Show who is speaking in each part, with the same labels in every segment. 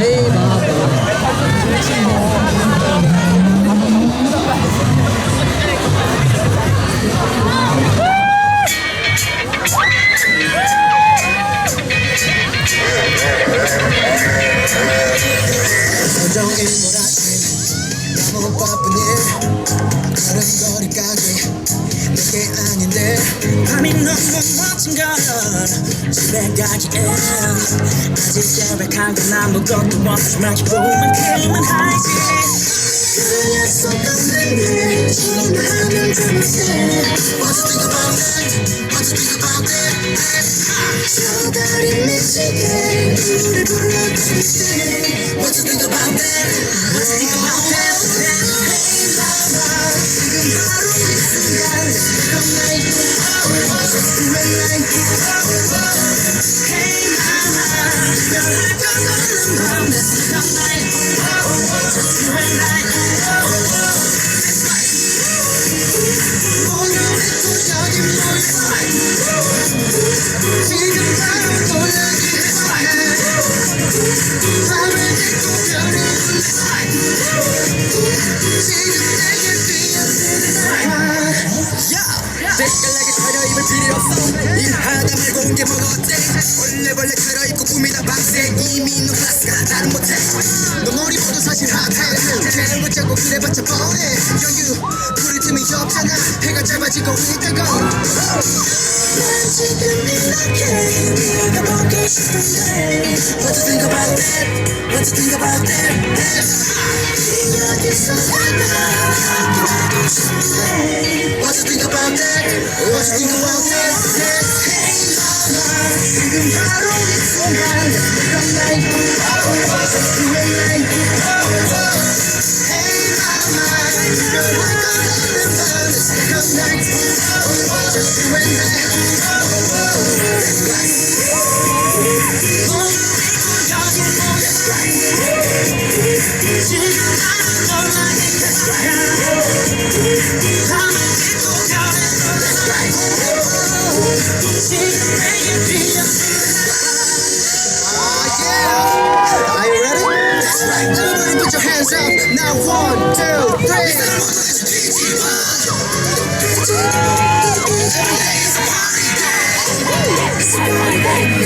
Speaker 1: 헤이.
Speaker 2: 정이 몰아친 너무 바쁜 일 거리 가기 내게 아 닌데 밤이 너무 멋진 건 집에 가기엔 아직 계획한 건 아무것도 없지만 기분만큼은 하지 그 약속 없는데 전화하면 되는데 What you think about that? What you think about that? 저 달이 미치게 노래 불러줄 때 What you think about that? 색깔나게 차려입을 필요 없어. 일하다 말고 온 게 뭐가 어때? 원래벌레 차려입고 꾸미다 박세 이미 너 클래스가 나는 못해. 너 머리 모두 사실 핫해 걔를 붙잡고 그래봤자 뻔해 여유 부를 틈이 없잖아. 해가 짧아지고 있다고. 난 지금 이렇게 네가 보고 싶은데. What you think about that? What you think about that? 여기서 싶은데 What you think about that? What you think about that? Hey mama 지금 바로 이 순간 Come night Just do it like Hey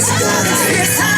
Speaker 2: Yes,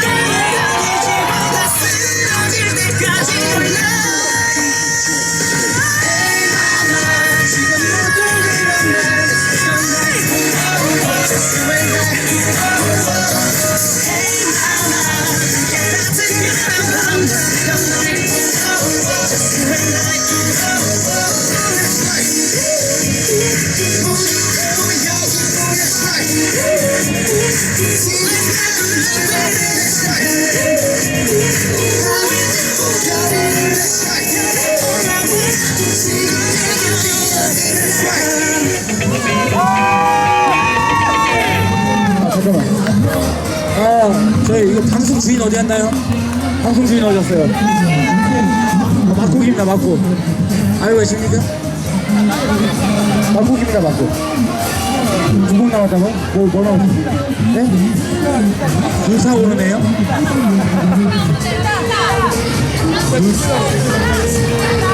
Speaker 1: 아, 저희 이거 방송 주인 어디 갔나요? 방송 주인 어디였어요? 아, 막국입니다, 막국. 알고 계십니까? 막국입니다, 막국. 두곡 나왔다고? 뭐, 뭐 나왔습니까? 네? 불사 오르네요?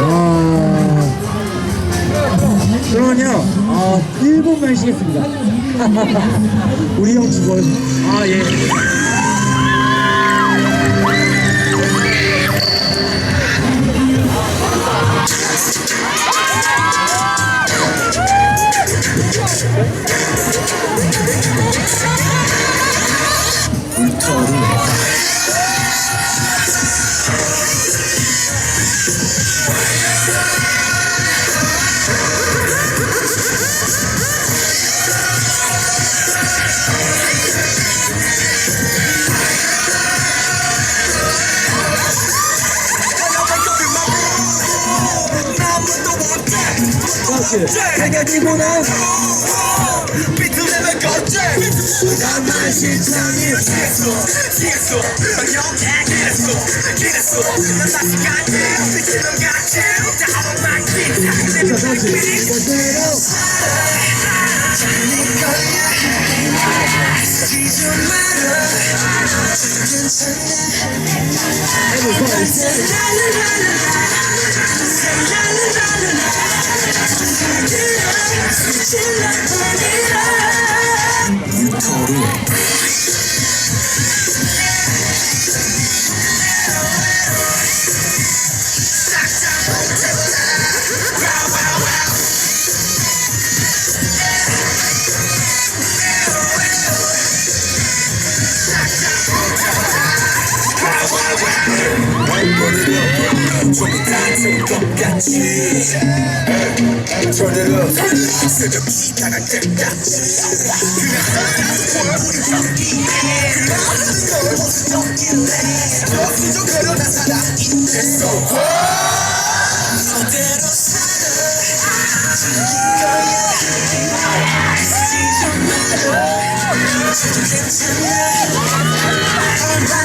Speaker 1: 와. 그러면요, 어, 1분만 쉬겠습니다. 우리 형 죽어요. 아, 예.
Speaker 2: 나만 실장이 취했어 취했어 난 영기했어 기랬어 난 다시 갈게 미치는 같이 다 한번만 기 You told me.
Speaker 3: 좀 말아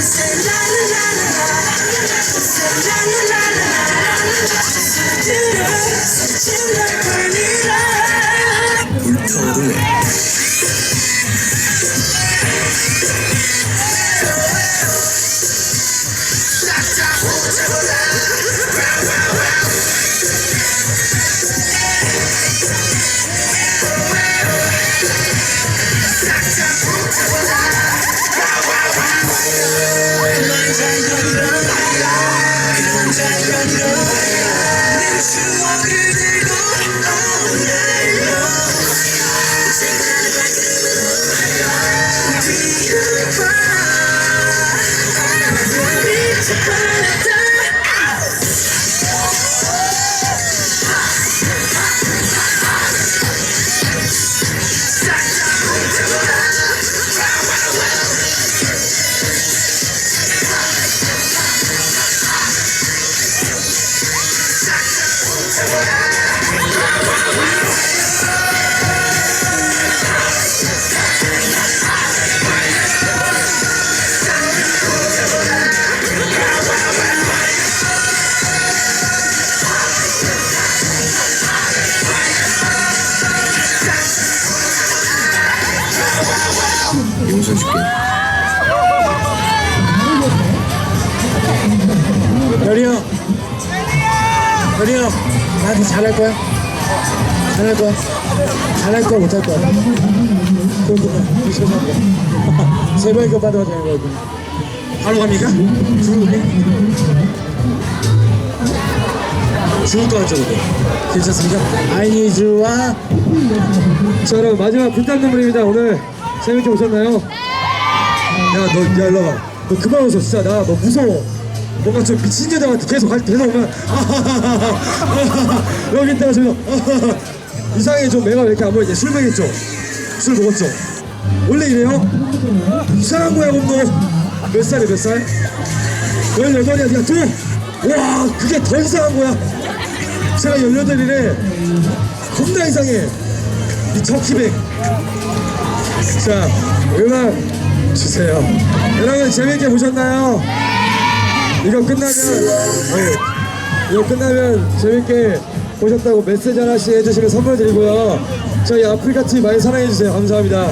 Speaker 2: 용
Speaker 4: 나한테 잘할 거야? 잘할 거야? 잘할 거야 못할 거야? 그만 죄송합니다 세 번이니까 받아도 되는 거고 바로 갑니까? 죽을 거니? 죽을 거 같죠 근데 괜찮습니까? 아이니즈와 자 여러분 마지막 불탄 눈물입니다 오늘 재밌게 오셨나요? 야너 야 일로 와봐 너 그만 웃어 진짜 나 너 무서워 뭔가 좀 미친 여자한테 계속 할 계속 오면 여기 있다가 저기서 이상해 좀 내가 왜 이렇게 안 보이지 술 먹였죠? 술 먹었죠? 원래 이래요? 이상한 거야 그럼 너몇 살이야 몇 살? 18이야 야 또! 와 그게 더 이상한 거야 제가 18이래 겁나 이상해 이 저키백 자 음악 주세요 여러분 재밌게 보셨나요? 이거 끝나면 네, 이거 끝나면 재밌게 보셨다고 메시지 하나씩 해주시면 선물 드리고요. 저희 아프리카 TV 많이 사랑해주세요. 감사합니다.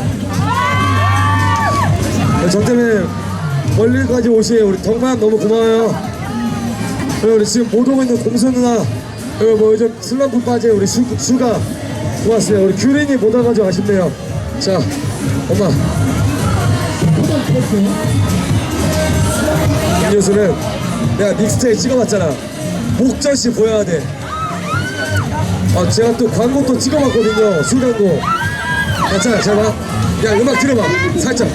Speaker 4: 네, 저 때문에 멀리까지 오신 우리 덕만 너무 고마워요. 그리고 우리 지금 못 오고 있는 공수 누나 그리고 뭐 요즘 슬럼프 빠진 우리 수, 수가 고맙습니다. 우리 규린이 못 와가지고 아쉽네요. 자 엄마. 음료수는 내가 믹스테이 찍어봤잖아. 목젖이 보여야 돼. 아, 제가 또 광고 또 찍어봤거든요. 술 광고. 괜찮아 잘 봐. 야 음악 들어봐. 살짝.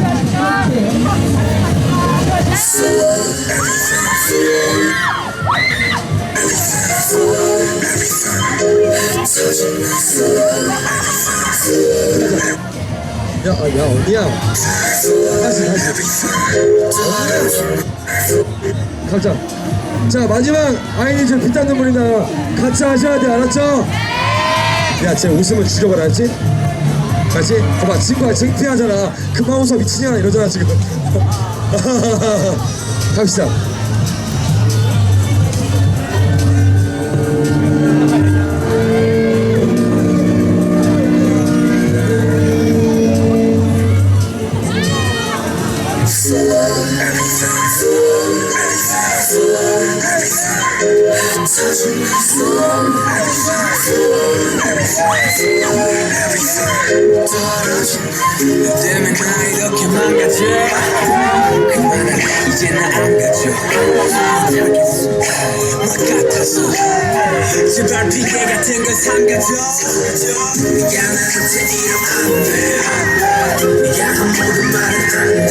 Speaker 4: 야, 아, 야 어디야? 다시 다시 가자 자 마지막 아이니즈 피탄 눈물이다 같이 하셔야 돼 알았죠? 야쟤 웃으면 죽여버려 알지? 알지? 봐봐 친구가 창피하잖아 그만 웃어 미친년아 이러잖아 지금 갑시다
Speaker 1: 너 때문에 나 이렇게 망가져 그만해 이제 나안 가져 막 같아서. 제발 피해 같은 건 삼가줘 네가 나한테 이러면 안돼. 네가 한 모든 말은 안돼.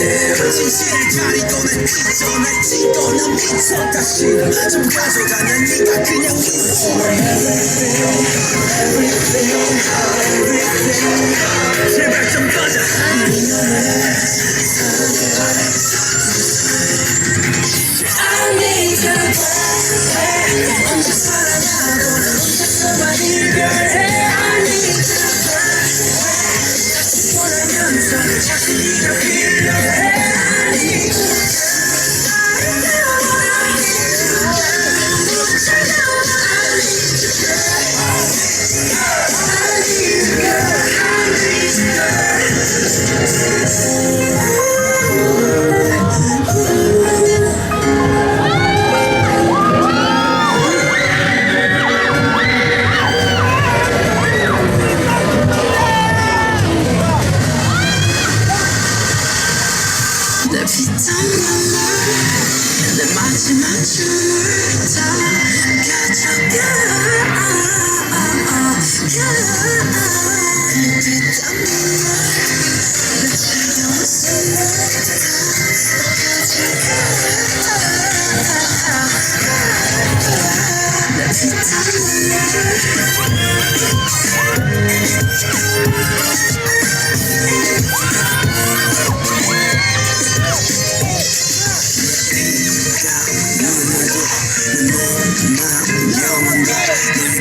Speaker 1: 진실을 가리고 난 잊어 날 찍고 난 미쳐 다시 좀 가져가 난 네가 그냥 있어. 제발 좀 꺼져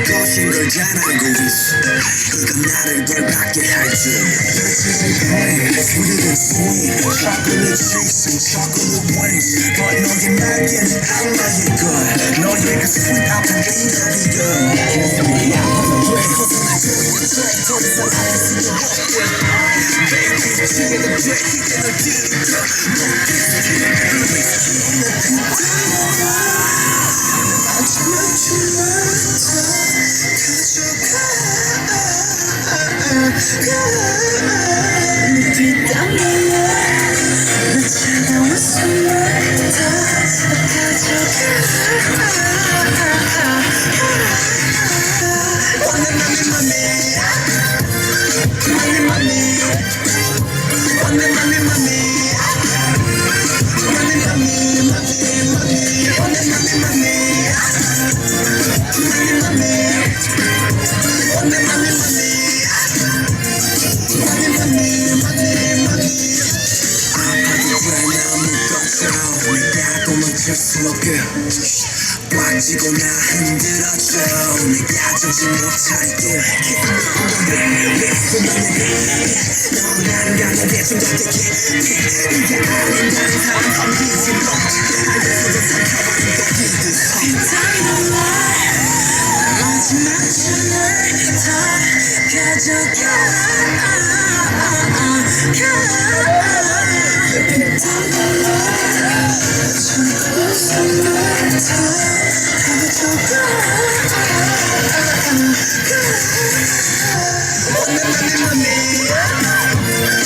Speaker 2: 내
Speaker 1: 것인 걸잘 알고 있어 이건 나를 벌받게 할줄 Sweet and sweet Chocolate chasing chocolate wings But 너의 날개는 악마의 걸 너의 그 sweet 아픈 이별이여
Speaker 2: 마 지
Speaker 1: 내가 정신 못 차리게 너 나를 가면 대충 잡게 네가 아닌 다른 사람 덤비지 마 알려줘도 삼켜버린 거기들
Speaker 2: 마지막 춤을 다 가져가 차가운 숨을 다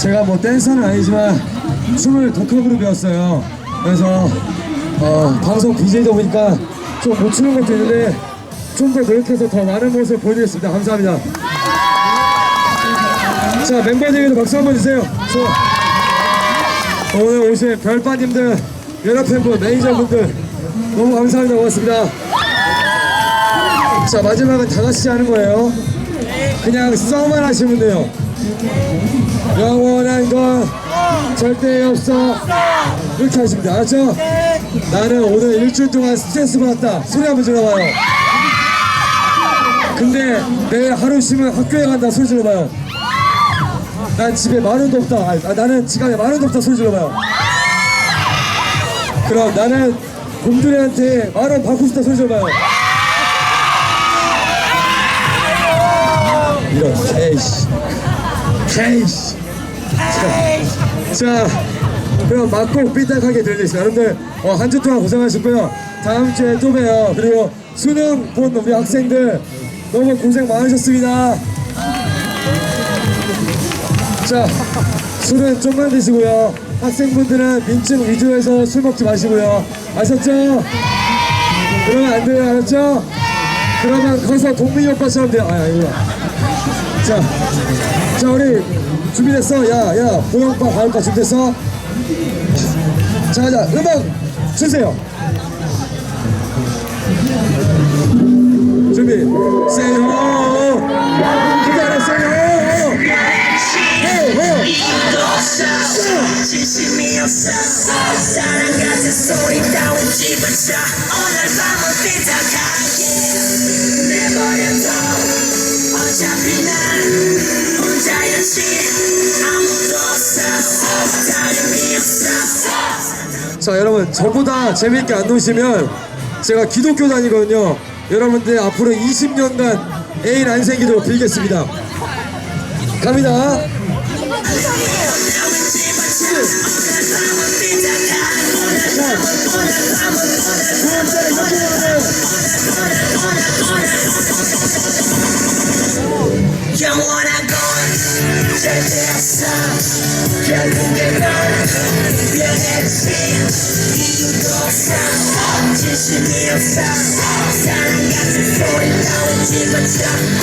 Speaker 4: 제가 뭐 댄서는 아니지만 춤을 독학으로 배웠어요. 그래서 어, 방송 BJ다 보니까 좀 못 추는 것도 있는데 좀 더 노력해서 더 많은 모습을 보여드리겠습니다. 감사합니다. 자 멤버들에게도 박수 한번 주세요. 저, 오늘 오신 별빠님들, 연합 팬분, 매니저분들 너무 감사합니다. 고맙습니다. 자 마지막은 다 같이 하는 거예요. 그냥 써만 하시면 돼요. 영원한 건 절대 없어. 이렇게 돼요. 알았죠? 나는 오늘 일주일 동안 스트레스 받았다. 소리 한번 질러봐요. 근데 내일 하루 쉬면 학교에 간다. 소리 질러봐요. 난 집에 만 원도 없다. 아, 아, 나는 지갑에 만 원도 없다. 소리 질러봐요. 그럼 나는 곰돌이한테 만 원 받고 싶다. 소리 질러봐요. 이런 개이씨. 개이씨. 자, 자, 그럼 맞고 삐딱하게 들리겠습니다. 여러분들 어, 한 주 동안 고생하셨고요. 다음 주에 또 봬요. 그리고 수능 본 우리 학생들 너무 고생 많으셨습니다. 자, 술은 좀만 드시고요. 학생분들은 민증 위주해서 술 먹지 마시고요. 아셨죠? 그러면 안 돼요. 알았죠? 그러면 거기서 동민이 오빠처럼 돼요. 아, 아니구나. 자, 자 우리 준비됐어? 야, 야, 보영빠, 가을빠 준비됐어? 자, 가자. 음악 주세요. 준비. Say ho. 기다려, say ho. Ho, ho.
Speaker 2: 진심이 없어 사랑 같은 소리 따윈 집어쳐 오늘 밤은 삐딱하 자,
Speaker 4: 여러분, 저보다 재밌게 안 노시면 제가 기독교 다니거든요. 여러분들 앞으로 20년간 애인 안 생기도록 빌겠습니다. 갑니다.
Speaker 2: 영 원한 건 절대 없어 결국엔 넌 변했지 이유도 없어 진심이 없어 사랑 같은 소리 따윈 집어쳐 오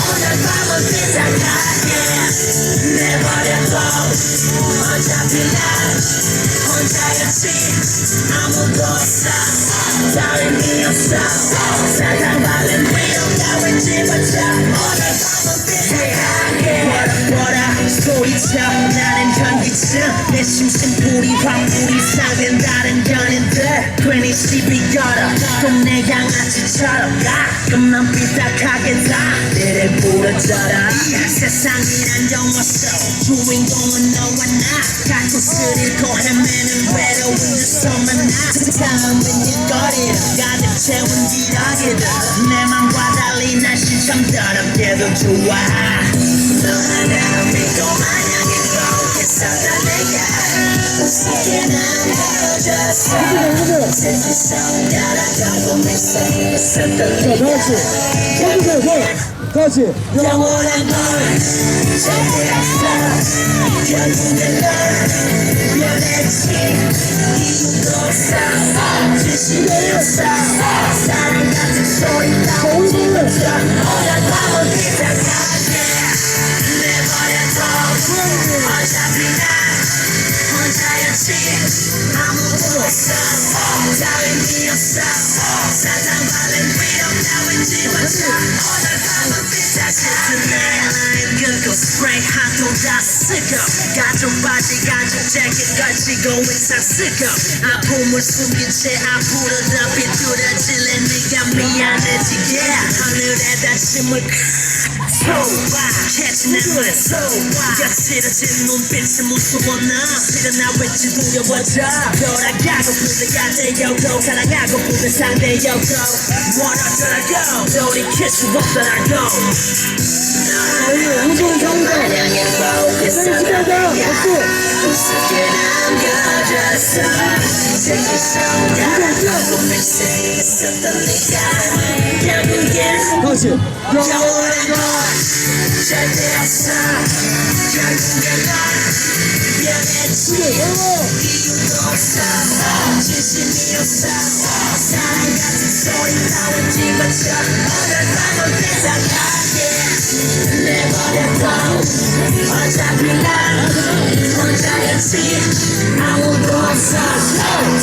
Speaker 2: 심심풀이 황불이 상된다는 연인들. 괜히 시비 걸어 동네 양아치처럼. 가끔만 삐딱하게 다들을 부러져라. 세상이란 영화쇼 주인공은 너와 나. 가끔씩 잃고 헤매는 외로운 듯 만나. 다음은 일거리를 가득 채운 기러기들. 내 맘과 달리 날씨 참 더럽게도 좋아. 너나 나를 믿고 마
Speaker 4: 같이.
Speaker 2: 영원한 건 절대 없어 결국엔 넌 변했지 이유도 없어 진심이 없어 사랑 같은 소리 따윈 집어쳐 오늘 밤은 삐딱하게 내버려둬 어차피 난 혼자였지 아무도 없어 다름 아픔을 숨긴 채 앞으로 더 비뚤어질래 네가 미안해지게 하늘에다 침을 쏘아 캐치는 걸 쏘아 거칠어진 눈빛이 무서워 나 실은 나 왠지 두려워져 돌아가고 부대가 되어도 사랑하고 부대 상대여도 멀어져라고 돌이킬 수 없더라고
Speaker 4: 아니
Speaker 2: 우선 상자 빨리 집에가 어떻게.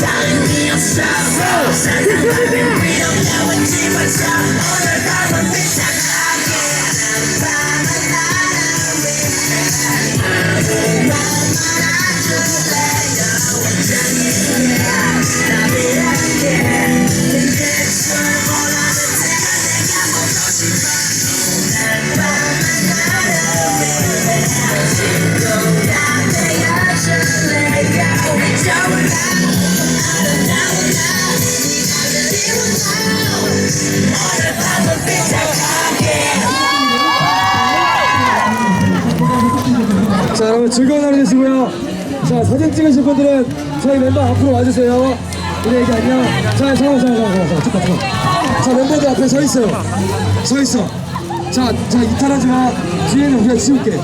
Speaker 4: Time me yourself. Second, I've been real, now it's even time. All the time, I'm 앞으로 와주세요. 우리 애기 안녕. 자, 잠깐만, 잠깐만, 잠깐만. 잠깐, 잠깐. 자, 멤버들 앞에 서 있어요. 서 있어. 자, 자, 이탈하지 마. 뒤에는 우리가 지울게.